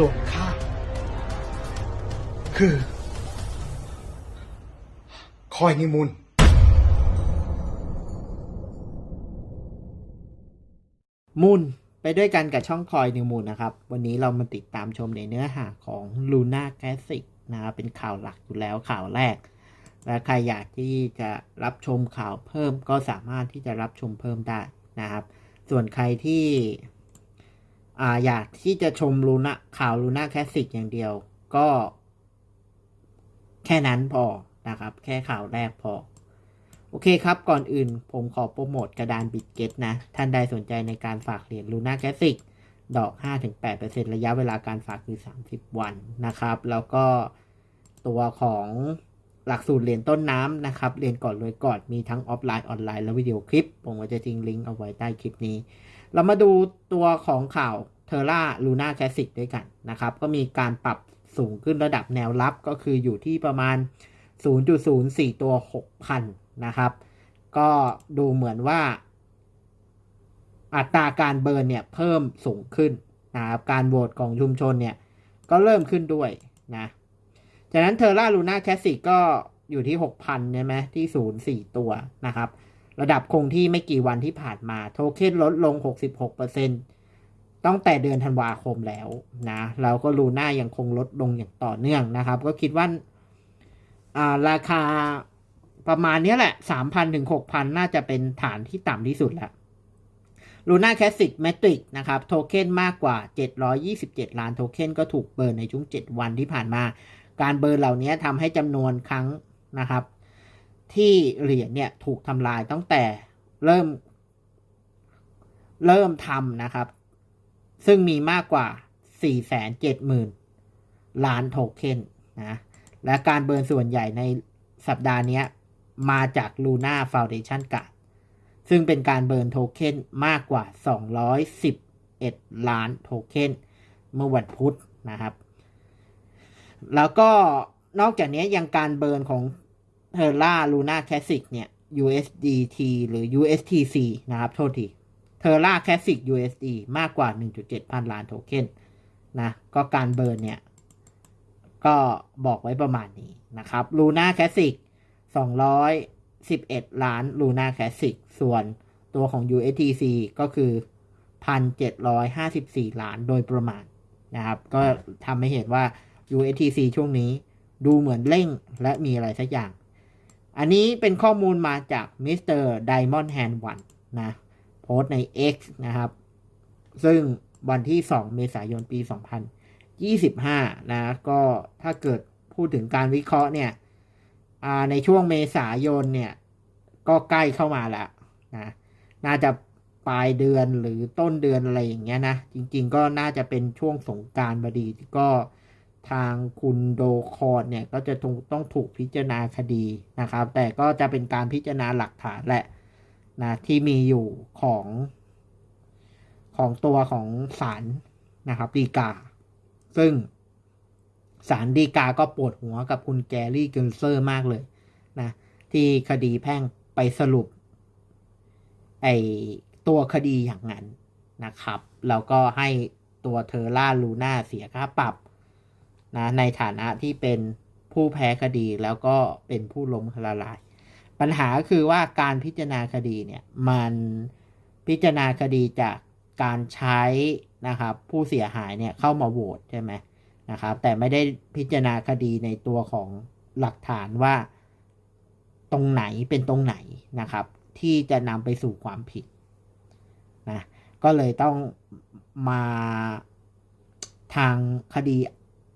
ส่วนข้าคือ คอยนิมุนมูนไปด้วยกันกับช่องคอยนิวมูนนะครับ วันนี้เรามาติดตามชมในเนื้อหาของ Luna Classic นะครับเป็นข่าวหลักอยู่แล้วข่าวแรก และใครอยากที่จะรับชมข่าวเพิ่มก็สามารถที่จะรับชมเพิ่มได้นะครับ ส่วนใครที่ อ่าอยากที่จะชมลูน่าข่าวลูน่าแคสสิกอย่างเดียว ก็ แค่นั้นพอนะครับ แค่ข่าวแรกพอ โอเคครับ ก่อนอื่นผมขอโปรโมทกระดานบิตเก็ตนะ ท่านใดสนใจในการฝากเหรียญลูน่าแคสสิกดอก 5-8%ระยะเวลาการฝากคือ 30 วันนะครับ แล้วก็ตัวของหลักสูตรเหรียญต้นน้ำนะครับ เรียนก่อนรวยก่อน มีทั้งออฟไลน์ออนไลน์และวิดีโอคลิป ผมก็จะทิ้งลิงก์เอาไว้ใต้คลิปนี้ เรามาดูตัวของข่าวเทอร่าลูน่าแคสิกด้วยกันนะครับ ก็มีการปรับสูงขึ้นระดับแนวรับก็คืออยู่ที่ประมาณ 0.04 ตัว 6,000 นะครับ ก็ดูเหมือนว่า อัตราการเบิร์นเนี่ยเพิ่มสูงขึ้นนะครับ การโหวตของชุมชนเนี่ย ก็เริ่มขึ้นด้วยนะ จากนั้นเทอร่าลูน่าแคสสิกก็อยู่ที่ 6,000 ใช่ไหมที่ 0.4 ตัวนะครับ ระดับคงที่ไม่กี่วันที่ผ่านมาโทเค็นลดลง 66%ตั้งแต่เดือนธันวาคมแล้วนะแล้วก็ลูน่ายังคงลดลงอย่างต่อเนื่องนะครับ ก็คิดว่าาราคาประมาณนี้แหละ 3,000ถึง6,000 น่าจะเป็นฐานที่ต่ำที่สุดแล้วลูน่าแคสสิกเมตริกนะครับ โทเค็นมากกว่า 727 ล้านโทเค็นก็ถูกเบิร์นในช่วง 7 วันที่ผ่านมา การเบิร์นเหล่านี้ทำให้จำนวนครั้งนะครับ ที่เหรียญเนี่ยถูกทำลายตั้งแต่เริ่ม เริ่มทำนะครับ ซึ่งมีมากกว่า 470,000 ล้านโทเค็นนะ และการเบิร์นส่วนใหญ่ในสัปดาห์นี้มาจาก Luna Foundation Card ซึ่งเป็นการเบิร์นโทเค็นมากกว่า 211 ล้านโทเค็นเมื่อวันพุธนะครับ แล้วก็นอกจากนี้ยังการเบิร์นของ t e r r a Luna Classic เนี่ย USDT หรือ USTC นะครับ โทษที t e r r a Classic USD มากกว่า 1.7 พันล้านโทเค็นนะก็การเบิร์นเนี่ย ก็บอกไว้ประมาณนี้นะครับ Luna Classic 211 ล้าน Luna Classic ส่วนตัวของ USTC ก็คือ 1,754 ล้านโดยประมาณนะครับ ก็ทำให้เห็นว่า USTC ช่วงนี้ดูเหมือนเร่งและมีอะไรสักอย่าง อันนี้เป็นข้อมูลมาจาก Mr. Diamond Hand 1นด์วันนะโพสใน X นะครับ ซึ่งวันที่ 2 เมษายนปี 2025 นะ ก็ถ้าเกิดพูดถึงการวิเคราะห์เนี่ยในช่วงเมษายนเนี่ย ก็ใกล้เข้ามาแล้วนะ น่าจะปลายเดือนหรือต้นเดือนอะไรอย่างเงี้ยนะ จริง ๆ ก็น่าจะเป็นช่วงสงการพอดีก็ ทางคุณโดคอนเนี่ยก็จะต้องถูกพิจารณาคดีนะครับ แต่ก็จะเป็นการพิจารณาหลักฐานแหละนะที่มีอยู่ของ ของตัวของศาลนะครับดีกา ซึ่งศาลดีกาก็ปวดหัวกับคุณแกรี่เกนเซอร์มากเลยนะที่คดีแพ่งไปสรุป ไอตัวคดีอย่างนั้นนะครับ แล้วก็ให้ตัวเทอร่าลูน่าเสียค่าปรับ นะในฐานะที่เป็นผู้แพ้คดีแล้วก็เป็นผู้ล้มละลาย ปัญหาคือว่าการพิจารณาคดีเนี่ยมันพิจารณาคดีจากการใช้นะครับผู้เสียหายเนี่ยเข้ามาโหวตใช่ไหมนะครับแต่ไม่ได้พิจารณาคดีในตัวของหลักฐานว่าตรงไหนเป็นตรงไหนนะครับ ที่จะนำไปสู่ความผิดนะก็เลยต้องมาทางคดี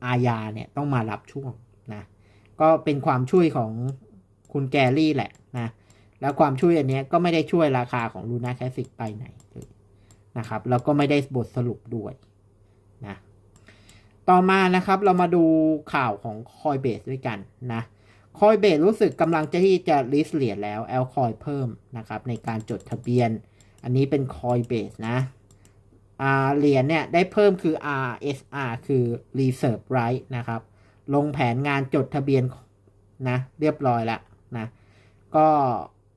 อาญาเนี่ยต้องมารับช่วงนะก็เป็นความช่วยของคุณแกรี่แหละนะแล้วความช่วยอันนี้ก็ไม่ได้ช่วยราคาของลูน่าแคสสิกไปไหนเลยนะครับแล้วก็ไม่ได้บทสรุปด้วยนะต่อมานะครับเรามาดูข่าวของคอยเบสด้วยกันนะคอยเบสรู้สึกกำลังจะที่จะลิสเหรียญแล้วแอลคอยเพิ่มนะครับในการจดทะเบียน อันนี้เป็นคอยเบสนะ เหรียญเนี่ยได้เพิ่มคือ RSR คือ Reserve Right นะครับ ลงแผนงานจดทะเบียนนะเรียบร้อยแล้วนะก็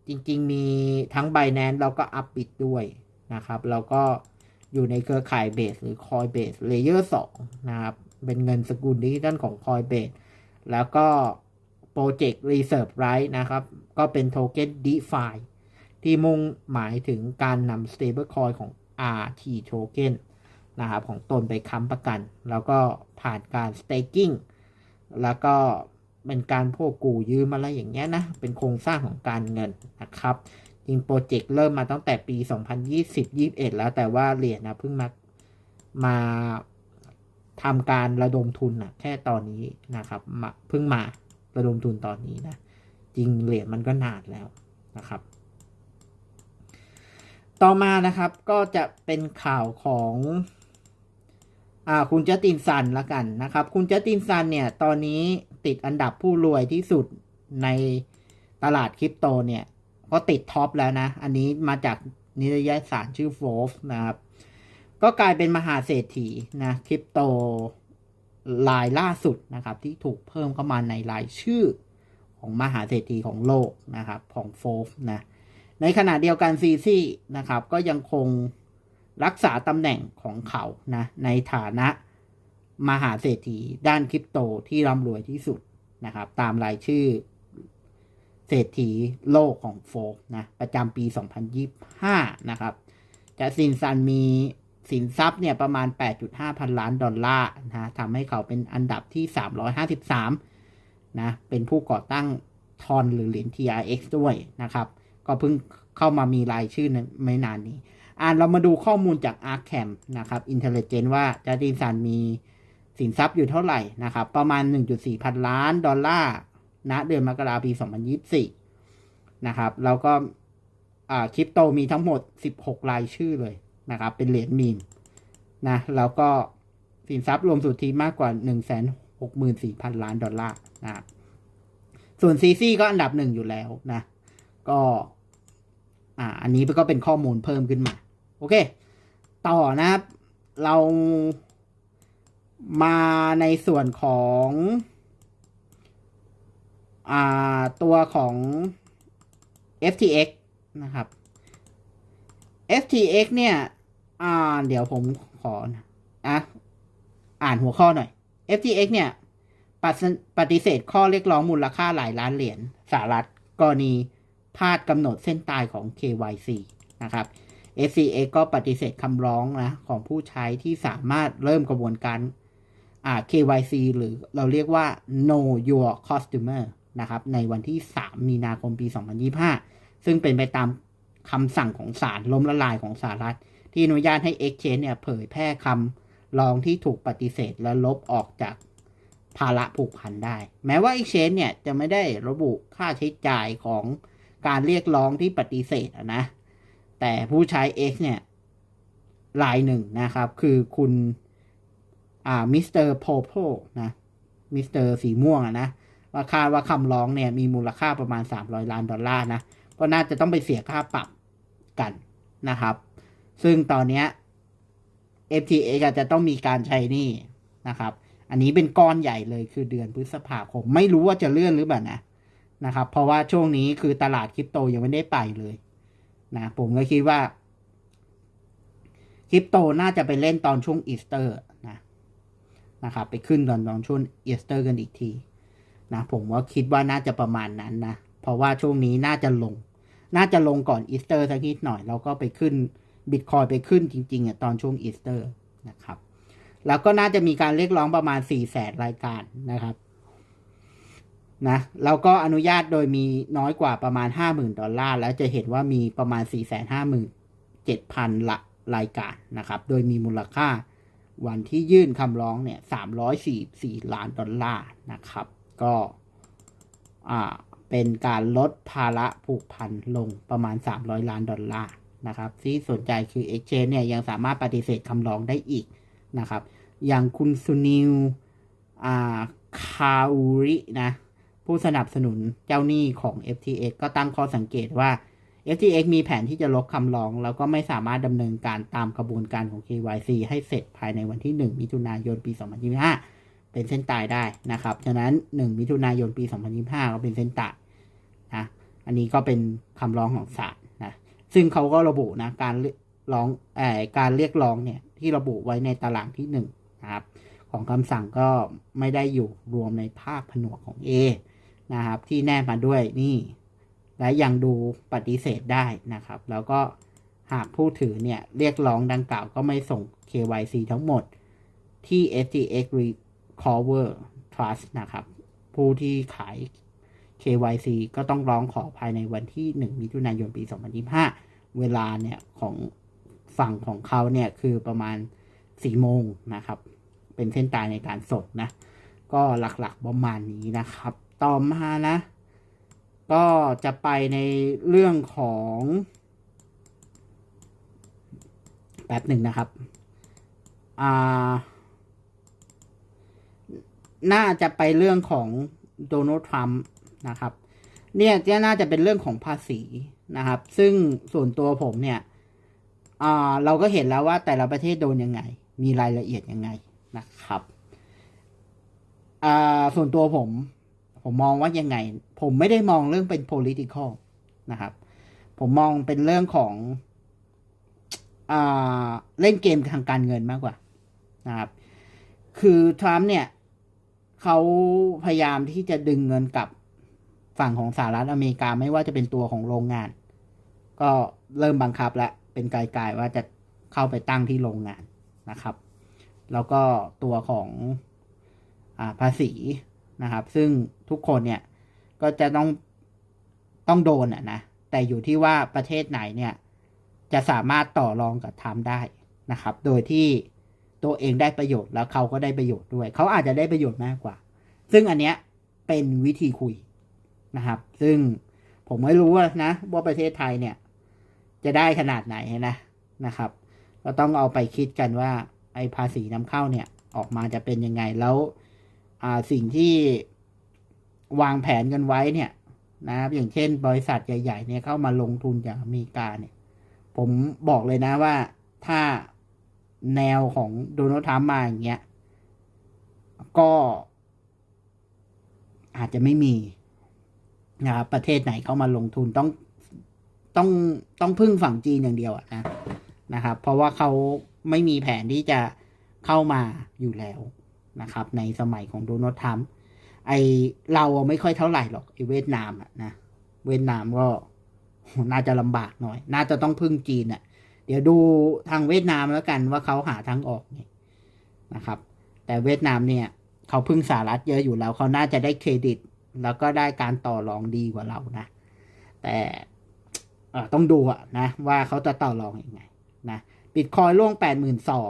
จริงๆมีทั้ง Binance เราก็อัพบิดด้วยนะครับ แล้วก็อยู่ในเครือข่ายเบสหรือ Coinbase Layer 2 นะครับ เป็นเงินสกุลดิจิทัลของ Coinbase แล้วก็ Project Reserve Right นะครับ ก็เป็นโทเค็น DeFi ที่มุ่งหมายถึงการนำ stablecoin ของ RT token นะครับของตนไปค้ำประกัน แล้วก็ผ่านการ staking แล้วก็เป็นการพวกกูยืมอะไรอย่างเงี้ยนะ เป็นโครงสร้างของการเงินนะครับจริงโปรเจกต์เริ่มมาตั้งแต่ปี 2020-21 แล้วแต่ว่าเหรียญนะเพิ่งมามาทำการระดมทุนนะแค่ตอนนี้นะครับเพิ่งมาระดมทุนตอนนี้นะ จริงเหรียญมันก็นานแล้วนะครับ ต่อมานะครับก็จะเป็นข่าวของอ่าคุณเจสตินซันละกันนะครับ คุณเจสตินซันเนี่ย ตอนนี้ติดอันดับผู้รวยที่สุดในตลาดคริปโตเนี่ย ก็ติดท็อปแล้วนะ อันนี้มาจากนิตยสารชื่อโฟฟนะครับ ก็กลายเป็นมหาเศรษฐีนะคริปโตรายล่าสุดนะครับ ที่ถูกเพิ่มเข้ามาในรายชื่อของมหาเศรษฐีของโลกนะครับ ของโฟฟนะ ในขณะเดียวกันซีซี่นะครับ ก็ยังคงรักษาตำแหน่งของเขานะในฐานะมหาเศรษฐีด้านคริปโตที่ร่ำรวยที่สุดนะครับ ตามรายชื่อเศรษฐีโลกของโฟกนะประจำปี 2025 นะครับจะสินซันมีสินทรัพย์เนี่ยประมาณ 8.5 พันล้านดอลลาร์นะทำให้เขาเป็นอันดับที่ 353 นะ เป็นผู้ก่อตั้งทอนหรือเหรียญ TRX ด้วยนะครับ ก็เพิ่งเข้ามามีรายชื่อไม่นานนี้ อ่านเรามาดูข้อมูลจาก Arkham นะครับ Intelligence ว่าจาดินซันมีสินทรัพย์อยู่เท่าไหร่นะครับ ประมาณ 1.4 พันล้านดอลลาร์ณเดือนมกราปี 2024 นะครับ แล้วก็คริปโตมีทั้งหมด 16 รายชื่อเลยนะครับ เป็นเหรียญมีนนะ แล้วก็สินทรัพย์รวมสุทธิมากกว่า 164,000 ล้านดอลลาร์นะครับส่วนซีซีก็อันดับหนึ่งอยู่แล้วนะ ก็อ่าอันนี้ก็เป็นข้อมูลเพิ่มขึ้นมา โอเค ต่อนะครับ เรามาในส่วนของอ่าตัวของ FTX นะครับ FTX เนี่ยอ่าเดี๋ยวผมขอนะอะอ่านหัวข้อหน่อย FTX เนี่ยปฏิปฏิเสธข้อเรียกร้องมูลค่าหลายล้านเหรียญสหรัฐกรณี พลาดกำหนดเส้นตายของ KYC นะครับ FTX ก็ปฏิเสธคำร้องนะของผู้ใช้ที่สามารถเริ่มกระบวนการ KYC หรือเราเรียกว่า Know Your Customer นะครับ ในวันที่ 3 มีนาคมปี 2025 ซึ่งเป็นไปตามคำสั่งของศาลล้มละลายของสหรัฐ ที่อนุญาตให้ Exchange เนี่ยเผยแพร่คำร้องที่ถูกปฏิเสธและลบออกจากภาระผูกพันได้ แม้ว่า Exchange เนี่ยจะไม่ได้ระบุค่าใช้จ่ายของ การเรียกร้องที่ปฏิเสธอะนะ แต่ผู้ใช้ X เนี่ยรายหนึ่งนะครับ คือคุณอ่ามิสเตอร์โพโพนะมิสเตอร์สีม่วงนะว่าคาดว่าคำร้องเนี่ยมีมูลค่าประมาณ 300 ล้านดอลลาร์นะ ก็น่าจะต้องไปเสียค่าปรับกันนะครับ ซึ่งตอนนี้ FTA ก็จะต้องมีการใช้นี่นะครับ อันนี้เป็นก้อนใหญ่เลยคือเดือนพฤษภาคม ไม่รู้ว่าจะเลื่อนหรือเปล่านะ นะครับ เพราะว่าช่วงนี้คือตลาดคริปโตยังไม่ได้ไปเลยนะผมก็คิดว่าคริปโตน่าจะไปเล่นตอนช่วงอีสเตอร์นะนะครับ ไปขึ้นตอนตอนช่วงอีสเตอร์กันอีกทีนะผมว่าคิดว่าน่าจะประมาณนั้นนะ เพราะว่าช่วงนี้น่าจะลง น่าจะลงก่อนอีสเตอร์สักนิดหน่อย แล้วก็ไปขึ้นบิตคอยไปขึ้นจริงๆอะตอนช่วงอีสเตอร์นะครับ แล้วก็น่าจะมีการเรียกร้องประมาณ4ี่แสนรายการนะครับ นะแล้วก็อนุญาตโดยมีน้อยกว่าประมาณ 50,000 ดอลลาร์ แล้วจะเห็นว่ามีประมาณ 4 5 7 0 0 0 ละรายการนะครับ โดยมีมูลค่าวันที่ยื่นคำร้องเนี่ย 344 ล้านดอลลาร์นะครับ ก็อ่าเป็นการลดภาระผูกพันลงประมาณ 300 ล้านดอลลาร์นะครับ ที่สนใจคือ Exchange เนี่ยยังสามารถปฏิเสธคำร้องได้อีกนะครับ อย่างคุณสุนิวอ่าคาอูรินะ ผู้สนับสนุนเจ้าหนี้ของ FTX ก็ตั้งข้อสังเกตว่า FTX มีแผนที่จะลบคำร้อง แล้วก็ไม่สามารถดำเนินการตามกระบวนการของ KYC ให้เสร็จภายในวันที่ 1 มิถุนายนปี 2025 เป็นเส้นตายได้นะครับ ฉะนั้น 1 มิถุนายนปี 2025 ก็เป็นเส้นตายนะ อันนี้ก็เป็นคำร้องของศาลนะ ซึ่งเขาก็ระบุนะการร้องอการเรียกร้องเนี่ยที่ระบุไว้ในตารางที่หนึ่งนะครับของคำสั่งก็ไม่ได้อยู่รวมในภาคผนวกของ A นะครับ ที่แนบมาด้วยนี่ และยังดูปฏิเสธได้นะครับ แล้วก็หากผู้ถือเนี่ย เรียกร้องดังกล่าวก็ไม่ส่ง KYC ทั้งหมดที่ FTX Recover Trust นะครับ ผู้ที่ขาย KYC ก็ต้องร้องขอภายในวันที่ 1 มิถุนายนปี 2025 เวลาเนี่ย ของฝั่งของเขาเนี่ย คือประมาณ 4 โมงนะครับ เป็นเส้นตายในการสดนะ ก็หลักๆประมาณนี้นะครับ ต่อมานะ ก็จะไปในเรื่องของแป๊บหนึ่งนะครับ อ่า น่าจะไปเรื่องของโดนัลด์ทรัมป์นะครับ เนี่ยจะน่าจะเป็นเรื่องของภาษีนะครับ ซึ่งส่วนตัวผมเนี่ย อ่า เราก็เห็นแล้วว่าแต่ละประเทศโดนยังไง มีรายละเอียดยังไงนะครับ อ่า ส่วนตัวผม ผมมองว่ายังไง ผมไม่ได้มองเรื่องเป็น political นะครับ ผมมองเป็นเรื่องของอเล่นเกมทางการเงินมากกว่านะครับ คือทรัมป์เนี่ยเขาพยายามที่จะดึงเงินกลับฝั่งของสหรัฐอเมริกาไม่ว่าจะเป็นตัวของโรงงาน ก็เริ่มบังคับแล้วเป็นไกลๆว่าจะเข้าไปตั้งที่โรงงานนะครับ แล้วก็ตัวของอภาษี นะครับ ซึ่งทุกคนเนี่ยก็จะต้องต้องโดนอะนะ แต่อยู่ที่ว่าประเทศไหนเนี่ยจะสามารถต่อรองกับทำได้นะครับ โดยที่ตัวเองได้ประโยชน์แล้วเขาก็ได้ประโยชน์ด้วย เขาอาจจะได้ประโยชน์มากกว่า ซึ่งอันเนี้ยเป็นวิธีคุยนะครับ ซึ่งผมไม่รู้ว่านะว่าประเทศไทยเนี่ยจะได้ขนาดไหนนะนะครับ ก็ต้องเอาไปคิดกันว่าไอ้ภาษีนำเข้าเนี่ยออกมาจะเป็นยังไงแล้ว สิ่งที่วางแผนกันไว้เนี่ยนะครับอย่างเช่น บริษัทใหญ่ ๆ เนี่ยเข้ามาลงทุนจากอเมริกาเนี่ย ผมบอกเลยนะว่าถ้าแนวของโดนัลด์ทรัมป์มาอย่างเงี้ย ก็อาจจะไม่มีนะครับประเทศไหนเข้ามาลงทุนต้องต้องต้องพึ่งฝั่งจีนอย่างเดียวนะนะครับ เพราะว่าเขาไม่มีแผนที่จะเข้ามาอยู่แล้ว นะครับในสมัยของโดนัลด์ทรัมป์ไอเราไม่ค่อยเท่าไหร่หรอกไอเวียดนามอะนะเวียดนามก็น่าจะลำบากหน่อย น่าจะต้องพึ่งจีนอะ่ะเดี๋ยวดูทางเวียดนามแล้วกันว่าเขาหาทางออกไงนะครับ แต่เวียดนามเนี่ยเขาพึ่งสหรัฐเยอะอยู่แล้วเขาน่าจะได้เครดิต แล้วก็ได้การต่อรองดีกว่าเรานะ แต่ต้องดูอะนะว่าเขาจะต่อรองอยังไงนะบิตคอยล่วง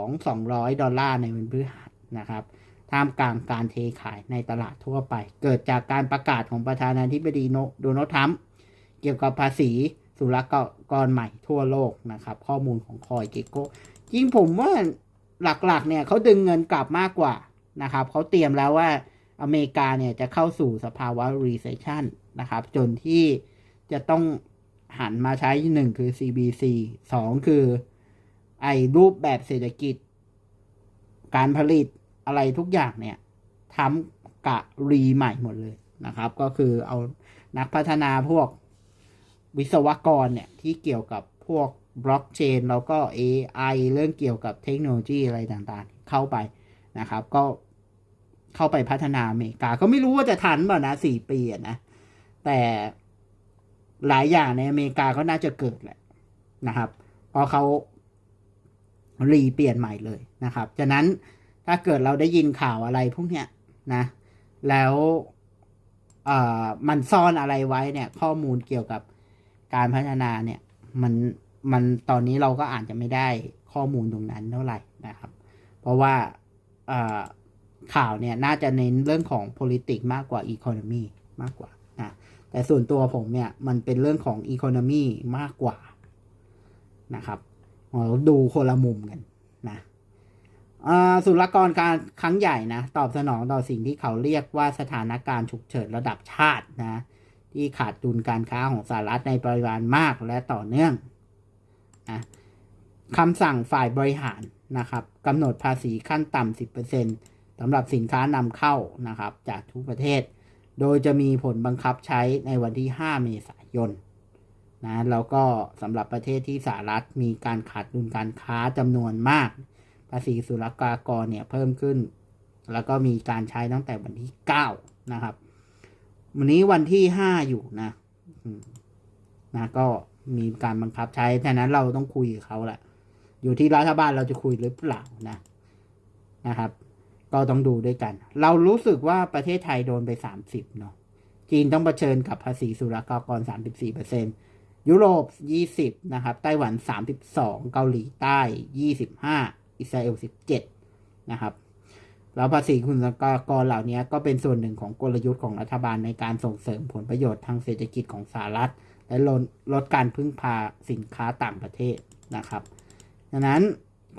82,200 ดอลลาร์ในวันพฤหัสนะครับ ท่ามกลางการเทขายในตลาดทั่วไป เกิดจากการประกาศของประธานาธิบดีโดนัลด์ทรัมป์เกี่ยวกับภาษีสุลกรใหม่ทั่วโลกนะครับ ข้อมูลของคอยเกโก้จริงผมว่าหลักๆเนี่ยเขาดึงเงินกลับมากกว่านะครับเขาเตรียมแล้วว่าอเมริกาเนี่ยจะเข้าสู่สภาวะ recession นะครับ จนที่จะต้องหันมาใช้หนึ่งคือ CBC สองคือไอ้รูปแบบเศรษฐกิจ การผลิต อะไรทุกอย่างเนี่ยทำกะรีใหม่หมดเลยนะครับ ก็คือเอานักพัฒนาพวกวิศวกรเนี่ยที่เกี่ยวกับพวกบล็อกเชนแล้วก็ AI เรื่องเกี่ยวกับเทคโนโลยีอะไรต่างๆ เข้าไปนะครับ ก็เข้าไปพัฒนาอเมริกา ก็ไม่รู้ว่าจะทันเปล่านะสี่ปีนะ แต่หลายอย่างในอเมริกาก็น่าจะเกิดแหละนะครับเพราะเขารีเปลี่ยนใหม่เลยนะครับฉะนั้น ถ้าเกิดเราได้ยินข่าวอะไรพวกเนี้ยนะ แล้วมันซ่อนอะไรไว้เนี่ย ข้อมูลเกี่ยวกับการพัฒนาเนี่ย มันมันตอนนี้เราก็อาจจะไม่ได้ข้อมูลตรงนั้นเท่าไหร่นะครับ เพราะว่าข่าวเนี่ยน่าจะเน้นเรื่องของ politics มากกว่า economy มากกว่านะแต่ส่วนตัวผมเนี่ย มันเป็นเรื่องของ economy มากกว่านะครับเราดูคนละมุมกัน นะอ่าศุลกรการครั้งใหญ่นะ ตอบสนองต่อสิ่งที่เขาเรียกว่าสถานการณ์ฉุกเฉินระดับชาตินะ ที่ขาดดุลการค้าของสหรัฐในปริมาณมากและต่อเนื่องนะคำสั่งฝ่ายบริหารนะครับกำหนดภาษีขั้นต่ำ10%สำหรับสินค้านำเข้านะครับ จากทุกประเทศ โดยจะมีผลบังคับใช้ในวันที่ 5 เมษายนนะแล้วก็สำหรับประเทศที่สหรัฐมีการขาดดุลการค้าจำนวนมาก ภาษีศุลกากรเนี่ยเพิ่มขึ้น แล้วก็มีการใช้ตั้งแต่วันที่เก้านะครับ วันนี้วันที่ห้าอยู่นะนะก็มีการบังคับใช้ฉะนั้นเราต้องคุยกับเขาแหละ อยู่ที่รัฐบาลเราจะคุยหรือเปล่านะนะครับ ก็ต้องดูด้วยกัน เรารู้สึกว่าประเทศไทยโดนไปสามสิบเนาะจีนต้องเผชิญกับภาษีศุลกากรสามสิบสี่เปอร์เซ็นยุโรปยี่สิบนะครับ ไต้หวันสามสิบสองเกาหลีใต้ยี่สิบห้า อิสราเอลสิบเจ็ดนะครับ แล้วภาษีคุณกากรเหล่านี้ก็เป็นส่วนหนึ่งของกลยุทธ์ของรัฐบาลในการส่งเสริมผลประโยชน์ทางเศรษฐกิจของสหรัฐ และลดลดการพึ่งพาสินค้าต่างประเทศนะครับ ดังนั้น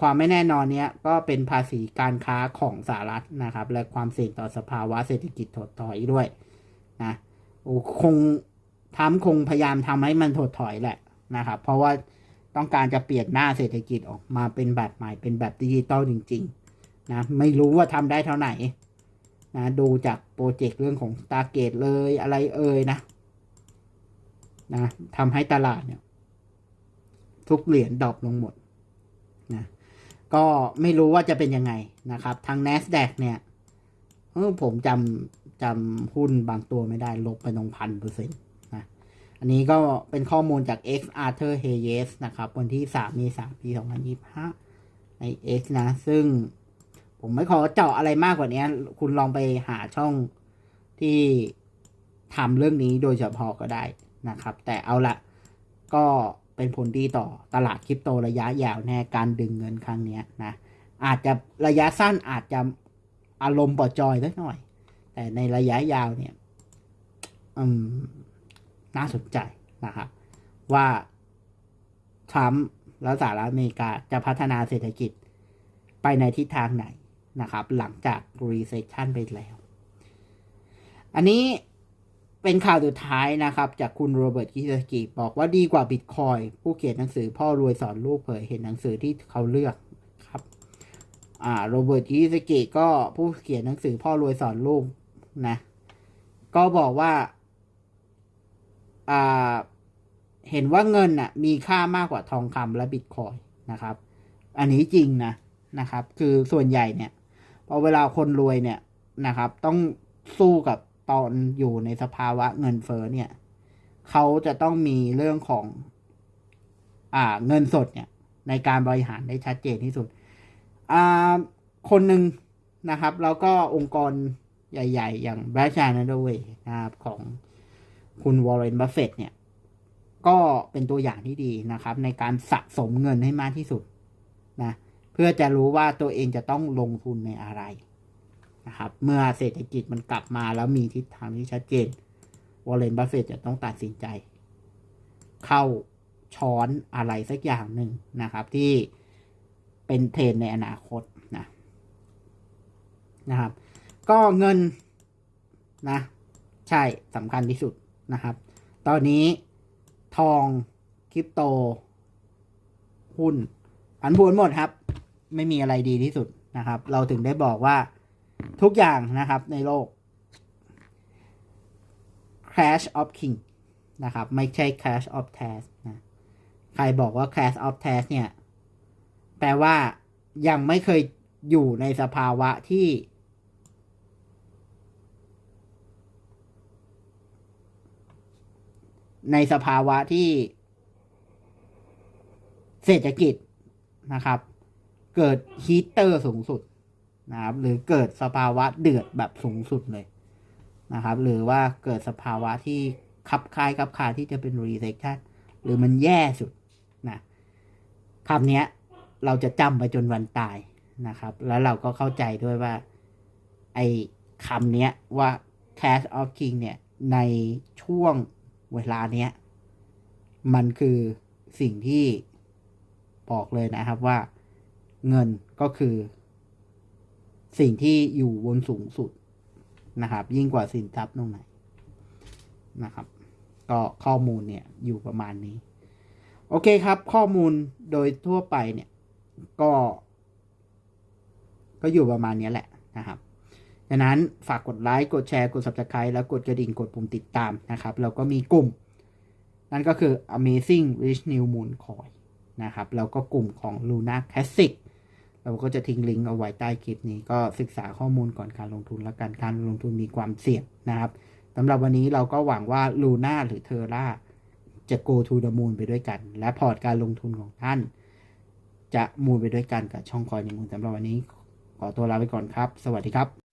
ความไม่แน่นอนนี้ก็เป็นภาษีการค้าของสหรัฐนะครับ และความเสี่ยงต่อสภาวะเศรษฐกิจถดถอยด้วยนะคงทำคงพยายามทำให้มันถดถอยแหละนะครับ เพราะว่า ต้องการจะเปลี่ยนหน้าเศรษฐกิจออกมาเป็นแบบใหม่เป็นแบบดิจิตอลจริง ๆ นะ ไม่รู้ว่าทำได้เท่าไหร่นะดูจากโปรเจกต์เรื่องของ s t a r g a t เลยอะไรเอ่ยนะนะทำให้ตลาดเนี่ย ทุกเหรียญดรอปลงหมดนะก็ไม่รู้ว่าจะเป็นยังไงนะครับทาง NASDAQ เนี่ยเออผมจำจำหุ้นบางตัวไม่ได้ลบไปตรงพันเปอร์เซ็นต์ อันนี้ก็เป็นข้อมูลจาก X Arthur Hayes นะครับ วันที่ 3 เมษายนปี 2025 ใน X นะ ซึ่งผมไม่ขอเจาะอะไรมากกว่านี้ คุณลองไปหาช่องที่ทำเรื่องนี้โดยเฉพาะก็ได้นะครับ แต่เอาละก็เป็นผลดีต่อตลาดคริปโตระยะยาวแน่การดึงเงินครั้งนี้นะ อาจจะระยะสั้นอาจจะอารมณ์ปอดจอยสักหน่อย แต่ในระยะยาวเนี่ย อืม น่าสนใจนะครับว่าทรัมป์และสหรัฐอเมริกาจะพัฒนาเศรษฐกิจไปในทิศทางไหนนะครับ หลังจาก recession ไปแล้ว อันนี้เป็นข่าวสุดท้ายนะครับ จากคุณโรเบิร์ตกิสกิบอกว่าดีกว่าบิตคอยผู้เขียนหนังสือพ่อรวยสอนลูกเผยเห็นหนังสือที่เขาเลือกครับอ่าโรเบิร์ตกิสกิก็ผู้เขียนหนังสือพ่อรวยสอนลูกนะ ก็บอกว่าอ่า เห็นว่าเงินน่ะมีค่ามากกว่าทองคำและบิตคอยนะครับ อันนี้จริงนะนะครับ คือส่วนใหญ่เนี่ยพอเวลาคนรวยเนี่ยนะครับ ต้องสู้กับตอนอยู่ในสภาวะเงินเฟ้อเนี่ยเขาจะต้องมีเรื่องของอ่าเงินสดเนี่ยในการบริหารได้ชัดเจนที่สุดอ่าคนหนึ่งนะครับ แล้วก็องค์กรใหญ่ ๆ อย่าง b r a s h a n a d w a y นะครับของ คุณวอร์เรนบัฟเฟตเนี่ย ก็เป็นตัวอย่างที่ดีนะครับ ในการสะสมเงินให้มากที่สุดนะเพื่อจะรู้ว่าตัวเองจะต้องลงทุนในอะไรนะครับ เมื่อเศรษฐกิจมันกลับมาแล้วมีทิศทางที่ชัดเจนวอร์เรนบัฟเฟตจะต้องตัดสินใจ เข้าช้อนอะไรสักอย่างหนึ่งนะครับ ที่เป็นเทรนในอนาคตนะนะครับ ก็เงินนะ ใช่สำคัญที่สุด นะครับ ตอนนี้ทองคริปโต หุ้นผันผวนหมดครับ ไม่มีอะไรดีที่สุดนะครับ เราถึงได้บอกว่าทุกอย่างนะครับในโลก crash of king นะครับ ไม่ใช่ crash of task นะใครบอกว่า crash of task เนี่ย แปลว่ายังไม่เคยอยู่ในสภาวะที่ ในสภาวะที่เศรษฐกิจนะครับ เกิดฮีตเตอร์สูงสุดนะครับ หรือเกิดสภาวะเดือดแบบสูงสุดเลยนะครับ หรือว่าเกิดสภาวะที่คับคายคับคาที่จะเป็น recession หรือมันแย่สุดนะคำนี้เราจะจำไปจนวันตายนะครับ แล้วเราก็เข้าใจด้วยว่า ไอ้คำนี้ว่า cash of king เนี่ย ในช่วง เวลาเนี้ย มันคือสิ่งที่บอกเลยนะครับว่าเงินก็คือ สิ่งที่อยู่บนสูงสุดนะครับ ยิ่งกว่าสินทรัพย์ตรงไหนนะครับ ก็ข้อมูลเนี่ยอยู่ประมาณนี้ โอเคครับ ข้อมูลโดยทั่วไปเนี่ย ก็ ก็อยู่ประมาณนี้แหละนะครับ ดังนั้นฝากกดไลค์ กดแชร์ กด subscribe แล้วกดกระดิ่ง กดปุ่มติดตามนะครับเราก็มีกลุ่ม นั่นก็คือ Amazing Rich New Moon Coin นะครับ แล้วก็กลุ่มของ Luna Classic เราก็จะทิ้งลิงก์เอาไว้ใต้คลิปนี้ก็ศึกษาข้อมูลก่อนการลงทุนและการการลงทุนมีความเสี่ยงนะครับสำหรับวันนี้เราก็หวังว่า Luna หรือ Terra จะ go to the moon ไปด้วยกัน และพอร์ตการลงทุนของท่าน จะมูนไปด้วยกันกับช่องคอยในมูลสำหรับวันนี้ขอตัวลาไปก่อนครับ สวัสดีครับ